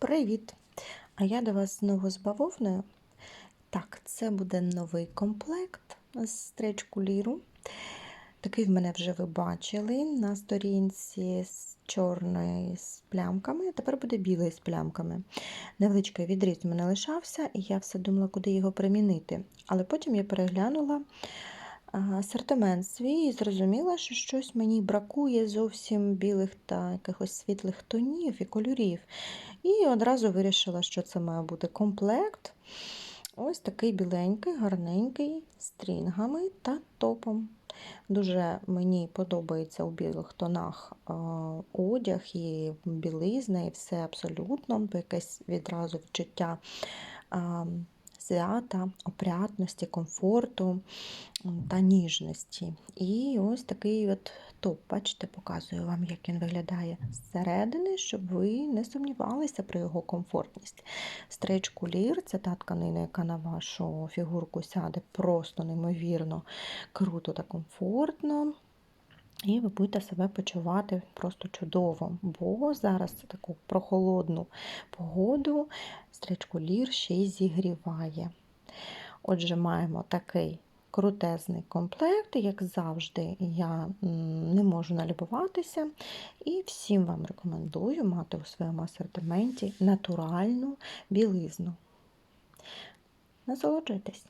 Привіт! А я до вас знову з бавовною. Так, це буде новий комплект з стрічку ліру. Такий в мене вже ви бачили на сторінці з чорної з плямками, тепер буде білий з плямками. Невеличкий відріз у мене лишався, і я все думала, куди його примінити. Але потім я переглянула асортимент свій і зрозуміла, що щось мені бракує зовсім білих та якихось світлих тонів і кольорів. І одразу вирішила, що це має бути комплект. Ось такий біленький, гарненький, стрінгами та топом. Дуже мені подобається у білих тонах одяг і білизна, і все абсолютно, якесь відразу відчуття свята, опрятності, комфорту та ніжності. І ось такий от топ, бачите, показую вам, як він виглядає зсередини, щоб ви не сумнівалися про його комфортність. Стрейч кулір це та тканина, яка на вашу фігурку сяде просто неймовірно круто та комфортно. І ви будете себе почувати просто чудово, бо зараз таку прохолодну погоду стрічку лір ще й зігріває. Отже, маємо такий крутезний комплект, як завжди, я не можу налюбуватися. І всім вам рекомендую мати у своєму асортименті натуральну білизну. Насолоджуйтесь!